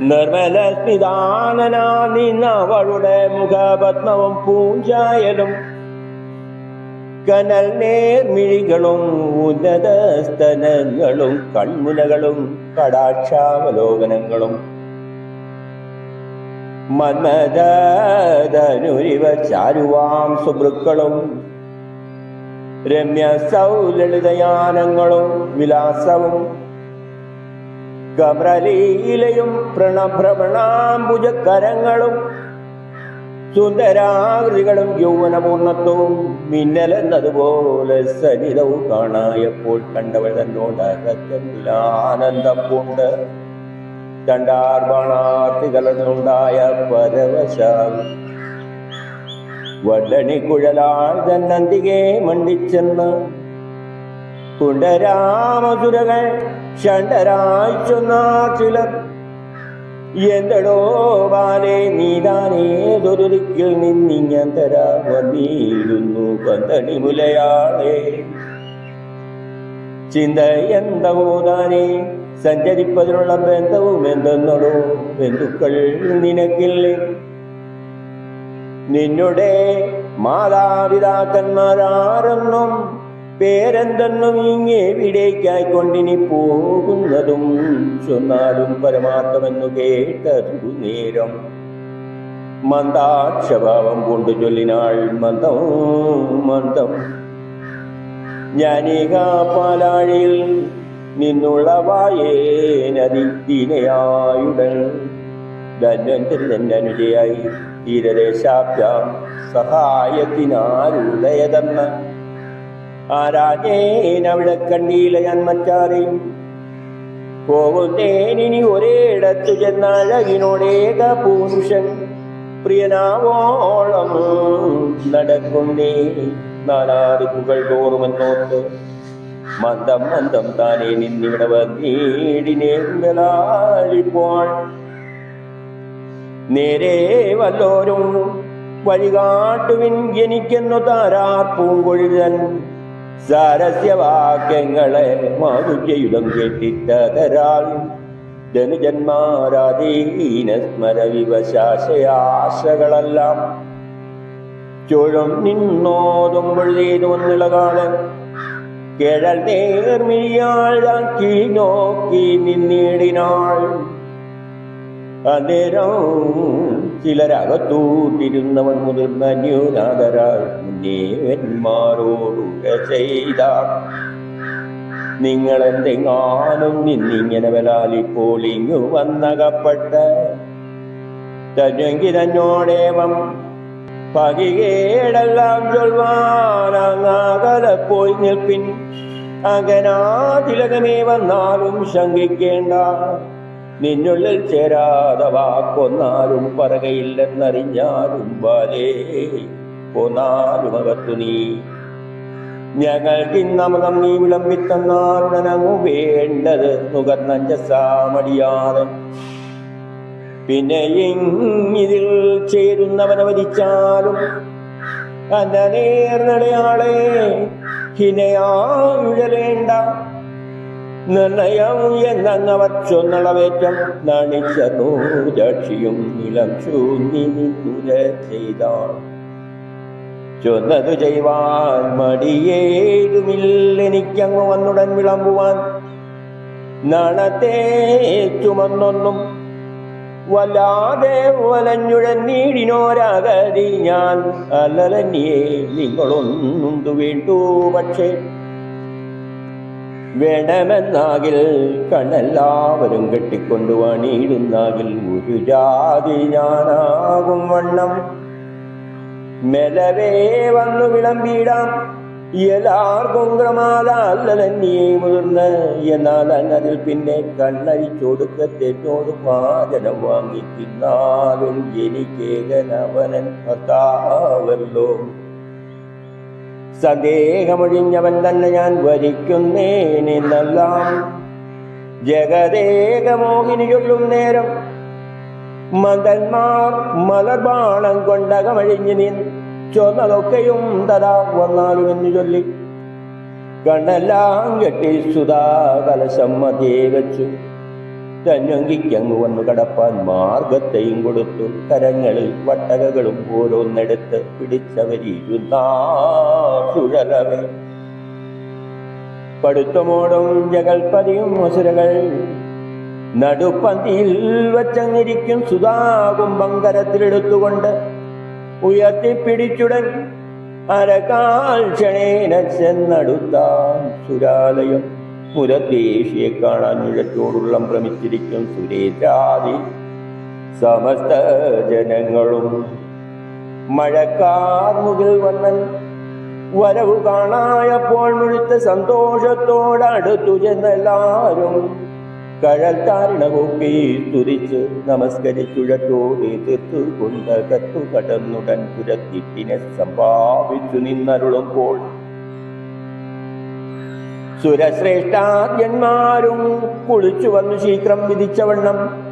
നിർമ്മല നിന്നവളുടെ മുഖപത്മവും പൂഞ്ചായലും. കനൽ നേർമിഴികളും ഉന്നത സ്തനങ്ങളും കൺമുനകളും കടാക്ഷാവലോകനങ്ങളും മന്മദനുരിവ ചാരുവാം സുഭൃക്കളും രമ്യ സൗലളിതയാനങ്ങളും വിലാസവും കമ്രലീലയും പ്രണഭ്രമണാംബുജക്കരങ്ങളും സുന്ദരാകൃതികളും യൗവനപൂർണത്വവും മിന്നലെന്നതുപോലെ സരിതവും കാണായപ്പോൾ കണ്ടവൾ തന്നോടകത്തിൽ ആനന്ദം കൊണ്ട് കണ്ടാർബാണാർത്തി കലർന്നുണ്ടായ വഡണിക്കുഴലാൾ തന്നന്തികെ മണ്ടിച്ചെന്ന് കുണ്ടരാമസുരകൾ ഷണ്ടരായി ചൊന്നാ ചിലർ. എന്തടോ ബാലെ നീതാനേതൊരു ദിക്കിൽ നിന്നിങ്ങൻ തരാ വന്നിരുന്നു പന്തണി മുലയാളെ ചിന്ത എന്തവോ താനേ സഞ്ചരിപ്പതിനുള്ള ബന്ധവും എന്തെന്നടോ ബന്ധുക്കൾ നിനക്കില്ലേ? നിന്നുടെ മാതാപിതാക്കന്മാരാരെന്നും പേരെന്തെന്നും ഇങ്ങെവിടേക്കായി കൊണ്ടിനി പോകുന്നതും ചൊന്നാലും പരമാർത്ഥമെന്നു കേട്ടതു നേരം. മന്ദാക്ഷഭാവം കൊണ്ടു ചൊല്ലിനാൾ മന്ദം മന്ദം. ഞാനീക പാലാഴിയിൽ നിന്നുള്ള വായേനതി ദീനയായുടൻ ധന്വന്തരി തന്നെ അനുജയായി. തീരദേശാഭ്യാം സഹായത്തിനാരുടയതെന്ന് ആരാജേനവിടെ കണ്ടീല ഞാൻ മറ്റാരെയും? പോകുന്നേനി ഒരേടത്തു ചെന്നഴകിനോടേക പുരുഷൻ. പ്രിയനാവോളം നടക്കുന്നേ നാനാദിക്കുകൾ തോറുമെന്നോർത്ത് മന്ദം മന്ദം താനേ നിന്നിവിടെ വന്നീടിനേങ്കലാളിപ്പോൾ നേരെ വല്ലോരും വഴികാട്ടുവിൻ എനിക്കെന്നു താരാർ പൂങ്കൊഴുതൻ സാരസ്യവാക്യങ്ങളെ മാധുര്യയുധം കേട്ടിട്ടതരാൽ ജനുജന്മാരാധീന സ്മര വിവശാശയാശകളെല്ലാം ചുഴും നിന്നോതുമ്പോൾ വന്നിളകാളൻ കേഴൽ നേർമിഴിയാളാക്കി നോക്കി നിന്നിടിനാൾ അന്നേരം ചിലരകത്തൂട്ടിരുന്നവൻ മുതിർന്ന ന്യൂനാഥരാൾ മുന്നേവന്മാരോടുക ചെയ്ത. നിങ്ങൾ എന്തെങ്ങാനും നിന്നിങ്ങനെ വലാലിപ്പോൾ ഇങ്ങു വന്നകപ്പെട്ട. തന്നെങ്കിൽ തന്നോടേവം പകികേടെല്ലാം ചൊൽവാനങ്ങാകലെ പോയി നിൽപ്പിൻ. അകനാതിലകമേ വന്നാലും ശങ്കിക്കേണ്ട. നിന്നുള്ളിൽ ചേരാതെ വാക്കൊന്നാലും പറകയില്ലെന്നറിഞ്ഞാലും ബാലേ ഒന്നാലും അകത്തു നീ ഞങ്ങൾക്കിന്നമതം നീ വിളമ്പിത്തന്നാളുടനങ്ങു വേണ്ടത് നുകർന്നഞ്ചസാമടിയാതെ പിന്നെ ഇതിൽ ചേരുന്നവനെ വരിച്ചാലും ഹിനയാ നേർനടയാളെ ഹിനയാഴുഴലേണ്ട നിർണയം എന്നങ്ങവർ ചൊന്നളവേറ്റം നണിച്ചനൂ ജക്ഷിയും നിലം ചൂന്നി നിന്നുര ചെയ്താൾ. ചൊന്നതു ചെയ്യുവാൻ മടിയേതുമില്ലെനിക്കങ്ങ് വന്നുടൻ വിളമ്പുവാൻ. നാണത്തെ ചുമന്നൊന്നും വല്ലാതെ വലഞ്ഞുഴന്നീടിനോരാകതി ഞാൻ അല്ലലന്യേ നിങ്ങളൊന്നും വേണ്ടു പക്ഷേ വേണമെന്നാകിൽ കണ്ണെല്ലാവരും കെട്ടിക്കൊണ്ടു അണിയിടുന്നാകിൽ ഒരു ജാതി ഞാനാകും വണ്ണം. മെലവേ വന്നു വിളമ്പിടാം എല്ലാവർക്കും ക്രമാതല്ലതന്നെയേ മുതിർന്ന്. എന്നാൽ അതിൽ പിന്നെ കണ്ണരിച്ചൊടുക്കത്തെന്നോട് വാങ്ങി തിന്നാലും എനിക്കേകനവനൻ ഭർത്താവല്ലോ. സന്ദേഹമൊഴിഞ്ഞവൻ തന്നെ ഞാൻ വരിക്കുന്നേനെന്നെല്ലാം ജഗദേകമോഹിനിയൊള്ളും നേരം മതന്മാർ മലർബാണം കൊണ്ടകമഴിഞ്ഞു നീ ചൊന്നതൊക്കെയും തഥാ വന്നാലും എന്ന് ചൊല്ലി. കണ്ണെല്ലാം കെട്ടി സുധാ കലശം മതിയെ വെച്ചു. തന്നങ്കിക്കങ്ങ് വന്നു കടപ്പാൻ മാർഗത്തെയും കൊടുത്തു. കരങ്ങളിൽ വട്ടകകളും ഓരോന്നെടുത്ത് പിടിച്ചവരിരുന്നാ സുഴലവേ പടുത്തമോടും ജഗൽപതിയും അസുരകൾ നടുപ്പന്തിയിൽ വച്ചങ്ങിരിക്കും സുതാകും ബങ്കരത്തിലെടുത്തുകൊണ്ട് ഉയർത്തി ഉയർത്തിപ്പിടിച്ചുടൻ അരകാൽ ക്ഷണേന ചെന്നടുത്താൻ സുരാലയം മുരദേശിയെ കാണാൻ മുഴച്ചോടുള്ളം ഭ്രമിച്ചിരിക്കും സുരേശാദി സമസ്ത ജനങ്ങളും മഴക്കാർ മുകിൽ വന്നൻ വരവ് കാണായപ്പോൾ മുഴുത്ത സന്തോഷത്തോടടുത്തു ചെന്നെല്ലാരും കഴൽത്താരണ കൂപ്പി തുരിച്ച് നമസ്കരിച്ചുഴറ്റോടെ തീർത്തു കൊണ്ട് കത്തു കടന്നുടൻ പുരത്തിട്ടിനെ സമ്പാവിച്ചു നിന്നരുളുമ്പോൾ സുരശ്രേഷ്ഠാദ്യന്മാരും കുളിച്ചു വന്നു ശീഘ്രം വിധിച്ചവണ്ണം.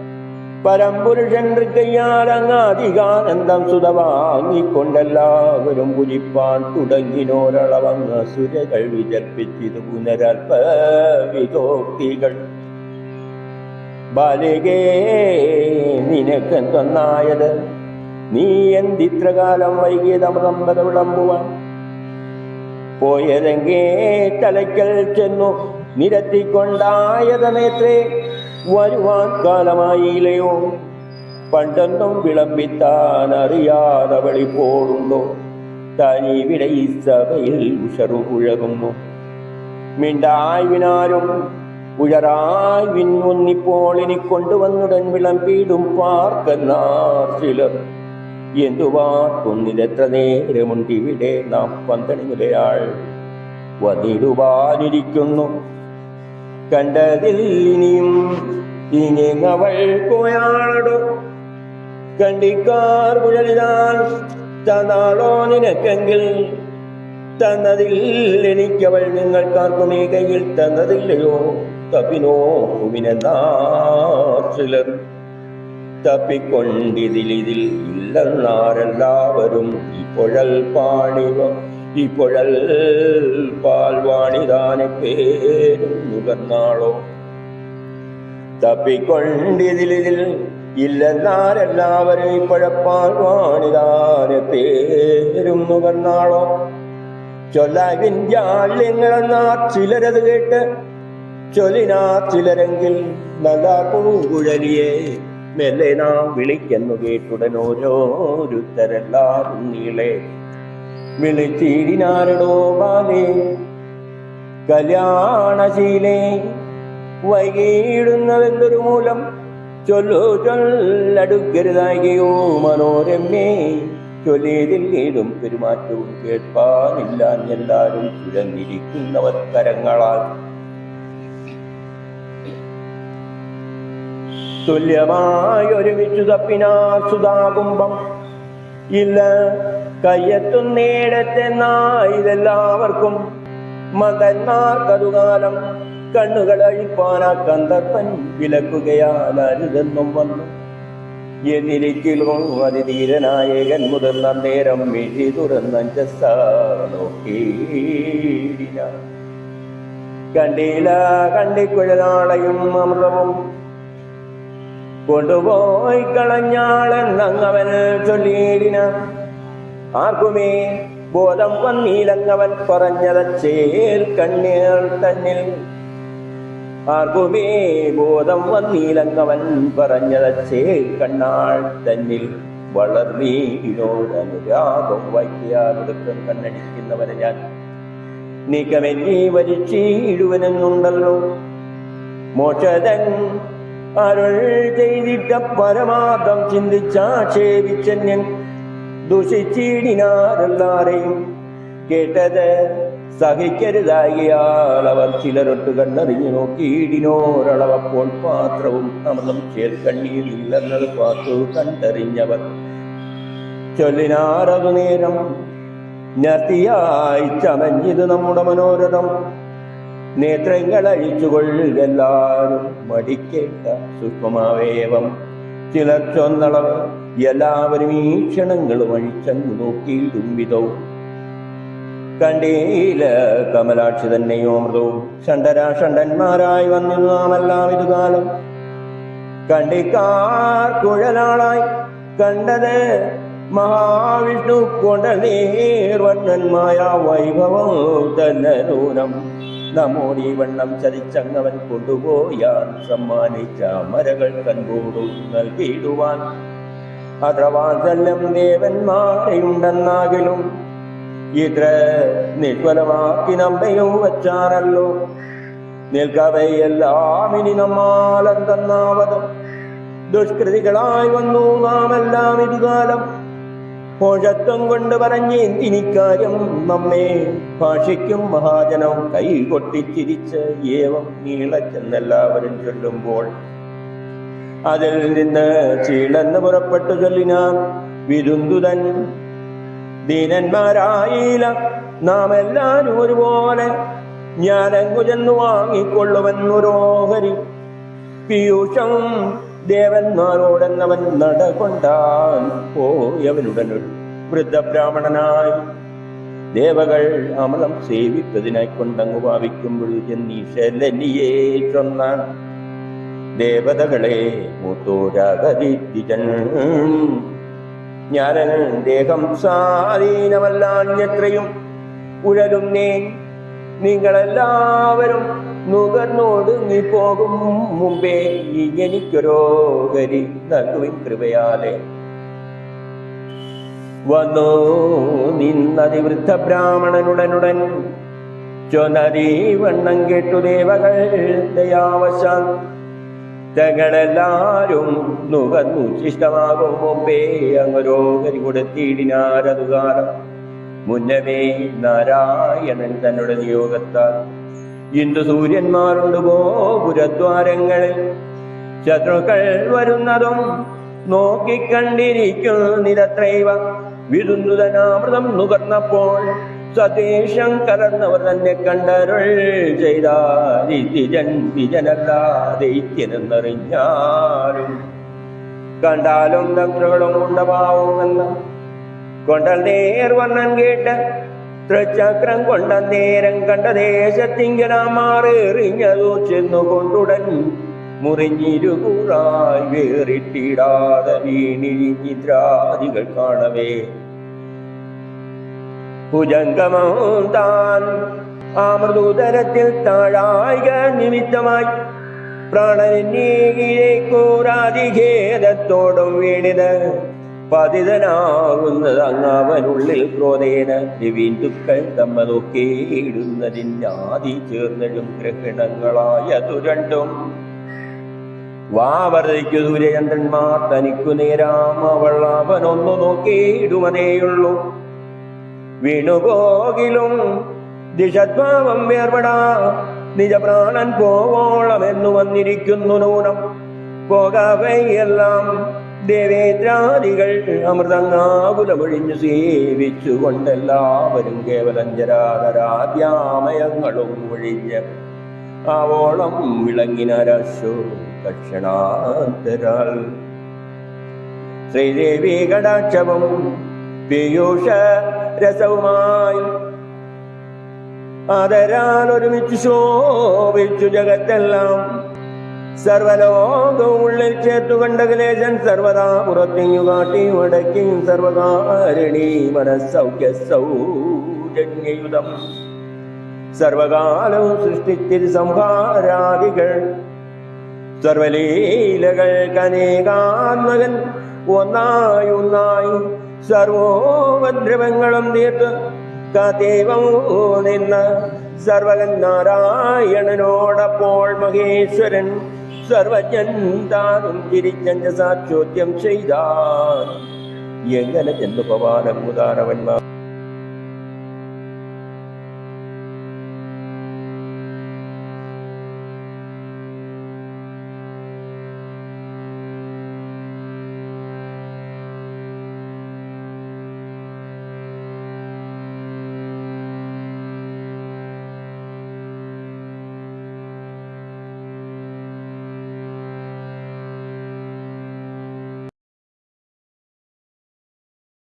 പരമ്പുരുഷൻ കയ്യാലങ്ങാധികാനന്ദം സുത വാങ്ങിക്കൊണ്ടെല്ലാവരും പുലിപ്പാൻ തുടങ്ങിനോരളവങ്ങ് സുരകൾ വിചർപ്പിച്ചിത് പുനരൽപ വിതോക്തികൾ ബാലികേ നിനക്കെന്തൊന്നായത്? നീ എന്തിത്രകാലം വൈകിയതമൃതം വിളമ്പുവാൻ പോയതെങ്കേ തലയ്ക്കൽ ചെന്നു നിരത്തിക്കൊണ്ടായതനേത്രേ വരുവാൻ കാലമായില്ലയോ? പണ്ടെന്നും വിളമ്പിത്താൻ അറിയാതെ പോടുന്നു. തനിവിടെ ഈ സഭയിൽ ഉഷറു ഉഴകുന്നു മിണ്ടായ്വിനാരും ഉഴറായി വിൺമുന്നിപ്പോൾ ഇനി കൊണ്ടുവന്നുടൻ വിളമ്പിടും പാർക്കെന്നാർ ചിലർ. എന്തു വാർക്കൊന്നിലെത്ര നേരമുണ്ടിവിടെ നാം പന്തണി മുലയാൾ വന്നിടുവാനിരിക്കുന്നു. കണ്ടതിൽ ഇനിയും ഇനിങ്ങവൾ പോയാളടോ? കണ്ടിക്കാർ കുഴലിതാൽ തന്നാളോ നിനക്കെങ്കിൽ? തന്നതിൽ എനിക്കവൾ നിങ്ങൾ ഈ കയ്യിൽ തന്നതില്ലയോ? തപ്പിനോ കുവിനെന്നാ ചിലർ തപ്പിക്കൊണ്ടിതിലിതിൽ ഇല്ലെന്നാരെല്ലാവരും ഇപ്പോഴൽ പാണിവ ഇപ്പോഴൽ പാൽവാണിതാനെ പേരും നുകർന്നാളോ തപ്പിക്കൊണ്ടിതിലിതിൽ ഇല്ലെന്നാരെല്ലാവരും ഇപ്പോഴപ്പാൽ വാണിതാനെ പേരും നുകർന്നാളോ ചൊല്ലാവിന്യാള്യങ്ങളെന്നാ ചിലരത് കേട്ട് ചൊലിനാ ചിലരെങ്കിൽ നല്ല പൂങ്കുഴലിയെ മെല്ലെ നാം വിളിക്കുന്നു കേട്ടുടൻ ഓരോരുത്തരെല്ലാവരും നീളെ. വിളിച്ചിടിനാരടോ ബാലേ കല്യാണശീലേ വൈകിയിടുന്നതെന്തൊരു മൂലം ചൊല്ലു ചൊല്ലടുക്കരുതായികയോ മനോരമ്യേ ചൊല്ലേതില്ലേതും പെരുമാറ്റവും കേൾപ്പാനില്ല. എല്ലാരും ചുരന്നിരിക്കുന്നവർ കരങ്ങളാൽ തുല്യമായി ഒരുമിച്ചു തപ്പിനാ സുധാകുംഭം. ഇല്ല കയ്യെത്തുന്നേടത്തെന്നാ ഇതെല്ലാവർക്കും മകന്മാർക്കതുകാലം കണ്ണുകൾ അഴിപ്പാനാ കന്തപ്പൻ വിലക്കുകയാൽ അരുതെന്നും വന്നു എന്നിരിക്കലോ അതിധീരനായകൻ മുതിർന്ന നേരം മിഴി തുറന്നഞ്ചസ നോക്കിയിടിന. കണ്ടില്ല കണ്ടിക്കുഴലാളയും അമൃതവും കൊണ്ടുപോയി കളഞ്ഞാളെന്നങ്ങവൻ ചൊല്ലിയിടിന. ആർക്കുമേ ബോധം വന്നീലങ്ങവൻ പറഞ്ഞതച്ചേൽ കണ്ണീർ തന്നിൽ. ആർക്കുമേ ബോധം വന്നീലങ്ങവൻ പറഞ്ഞതച്ചേൽ കണ്ണാൾ തന്നിൽ. വളർന്നീനോടനുരാഗം വൈദ്യാലൊടുക്കം കണ്ണടിക്കുന്നവനെ ഞാൻ നീക്കമെന്നീ വരിച്ചീടുവനെന്നുണ്ടല്ലോ. മോക്ഷതൻ അരുൾ ചെയ്തിട്ട പരമാർത്ഥം ചിന്തിച്ചാക്ഷേപിച്ചന്യൻ ദുഷിച്ചിടിനാരെല്ലാരെയും കേട്ടത് സഹിക്കരുതാകിയാൽ അവർ ചിലരൊട്ട് കണ്ണറിഞ്ഞു നോക്കിയിടിനോരളവപ്പോൾ പാത്രവും അമൃതം ചേൽക്കണ്ണീരില്ലെന്നത് പാത്തു കണ്ടറിഞ്ഞവർ. ചൊല്ലിനാറതു നേരം ഞത്തിയായി ചമഞ്ഞിത് നമ്മുടെ മനോരഥം. നേത്രങ്ങൾ അഴിച്ചുകൊള്ളുകെല്ലാരും മടിക്കേണ്ട സൂക്ഷ്മമാവേവം. ചിലർ ചൊന്നളവ് എല്ലാവരും ഈ ക്ഷണങ്ങളും അഴിച്ചങ്ങു നോക്കിയിടും വിധവും കണ്ടീല കമലാക്ഷി തന്നെയോ മൃദവും ഷണ്ടരാ ഷണ്ടന്മാരായി വന്നിരുന്നു നാമെല്ലാം ഇതുകാലം. കണ്ടിക്കാർ കുഴലാളായി കണ്ടത് മഹാവിഷ്ണു കൊണ്ടനീർവണ്ണന്മായ വൈഭവം തന്നെ നൂനം. നമ്മോട് വണ്ണം ചതിച്ചങ്ങവൻ കൊണ്ടുപോയാൻ സമ്മാനിച്ച മരകൾ കൺകൂടും നൽകിയിടുവാൻ. അഥവാതെല്ലാം ദേവന്മാരെയുണ്ടെന്നാകിലും ഇത്ര നിഷ്ഫലമാക്കി നമ്മയും വച്ചാറല്ലോ. നിൽക്കവയെല്ലാം ഇനി ദുഷ്കൃതികളായി വന്നു നാം എല്ലാം ഇതുകാലം പോഷത്വം കൊണ്ട് പറഞ്ഞ് എന്തിനിക്കാര്യം നമ്മെ ഭാഷിക്കും മഹാജനം കൈ കൊട്ടിച്ചിരിച്ച് ഏവം നീളച്ചെന്നെല്ലാവരും ചൊല്ലുമ്പോൾ. അതിൽ നിന്ന് ചീളന്ന് പുറപ്പെട്ടു ചൊല്ലിനാൻ വിരുന്തുതൻ. ദീനന്മാരായില്ല നാം എല്ലാരും ഒരുപോലെ ഞാനങ്ങു ചെന്ന് വാങ്ങിക്കൊള്ളുമെന്നൊരോഹരി. പീയൂഷം ദേവന്മാരോടെന്നവൻ നടകൊണ്ടാൻ പോയവനുടനൊരു വൃദ്ധബ്രാഹ്മണനായി. ദേവകൾ അമലം സേവിപ്പതിനായി കൊണ്ടങ്ങു ഭാവിക്കുമ്പോൾ ചൊന്ന ദേവതകളെ മൂത്തോരാഗതിജൻ ഞാനൻ ദേഹം സ്വാധീനമല്ലാഞ്ഞെത്രയും ഉഴലുന്നേ നിങ്ങളെല്ലാവരും നുകർന്നൊടുങ്ങി പോകും മുമ്പേ എനിക്കൊരോഗരി നൽകുവിൻ കൃപയാലെ. വന്നു നിന്നതിവൃദ്ധ ബ്രാഹ്മണനുടനുടൻ ചൊനരീ വണ്ണം കേട്ടു ദേവകൾ ദയാവശാൽ. തങ്ങളെല്ലാരും നുകർന്നു ശിഷ്ടമാകും മുമ്പേ അങ്ങരോഹരി കൊടുത്തിടിനാരതുകാരം മുന്നമേ നാരായണൻ തന്നുടെ നിയോഗത്താൽ ഇന്ദു സൂര്യന്മാരുണ്ട് ഗോപുരദ്വാരങ്ങളിൽ ശത്രുക്കൾ വരുന്നതും നോക്കിക്കണ്ടിരിക്കുന്നിതത്രൈവ വിരുന്നുതനാമൃതം നുകർന്നപ്പോൾ സതീശം കലർന്നവർ തന്നെ കണ്ടരുൾ വിജനല്ലാതെന്നറിഞ്ഞാലും കണ്ടാലും ദക്ഷകളും ഉണ്ടാവുമെന്ന് കൊണ്ടൽ നേർ വർണൻ കേട്ട് തൃച്ചക്രം കൊണ്ട നേരം കണ്ട ദേശത്തിങ്കനാമാറെറിഞ്ഞതു ചെന്നു കൊണ്ടുടൻ മുറിഞ്ഞിരുകൂറായി വേറിട്ടിടാതെ വീണിരിഞ്ഞിദ്രാദികൾ കാണവേ. ഭുജംഗമോ താൻ ആമൃതോദരത്തിൽ താഴായിക നിമിത്തമായി പ്രാണനീകിലേക്കൂറാതിഖേദത്തോടും വീണിത് പതിതനാകുന്നത് അങ്ങാവനുള്ളിൽ ക്രോധേന രവീന്ദുക്കൾ തമ്മ ആദി ചേർന്നിടും ഗ്രഹണങ്ങളായതു രണ്ടും. വാവർദ്ധിക്കു സൂര്യചന്ദ്രന്മാർ തനിക്കു നേരാം അവൾ അവനൊന്നു നോക്കിയിടുമതേയുള്ളൂ വീണുപോകിലും ദിശദ്ഭാവം വേർപെടാ. നിജപ്രാണൻ പോവോളമെന്നു വന്നിരിക്കുന്നു നൂനം. പോകവയെല്ലാം ദേവേന്ദ്രാദികൾ അമൃതങ്ങാകുലമൊഴിഞ്ഞു സേവിച്ചുകൊണ്ടെല്ലാവരും കേവലം കേവലഞ്ചരാതരാദ്യാമയങ്ങളും ഒഴിഞ്ഞ് ആവോളം വിളങ്ങിനരശു ദക്ഷിണാന്തരാൽ ശ്രീദേവി കടാക്ഷവും പീയൂഷ രസവുമായി ആദരാൽ ഒരുമിച്ചു ശോഭിച്ചു ജഗത്തെല്ലാം. സർവലോകവും ഉള്ളിൽ ചേർത്തുകണ്ട ക്ലേശൻ സർവദാ പുറത്തിങ്ങു കാട്ടിയും അടക്കിയും സർവകാരണി മനസ്സൗഖ്യ സൗജന്യയുധം. സർവകാലവും സൃഷ്ടിച്ചിൽ സംഹാരാദികൾ സർവലീലകൾ കനേകാത്മകൻ ഒന്നായി ഒന്നായി സർവോപദ്രവങ്ങളും തീർത്ത് കദേവം നിന്ന് സർവകൻ നാരായണനോടപ്പോൾ മഹേശ്വരൻ സർവജ്ഞൻ താനും തിരിച്ചഞ്ച സാക്ഷോദ്യം ചെയ്താൻ. എങ്ങനെ ചെന്നു പവാനം ഉദാരവന്മാർ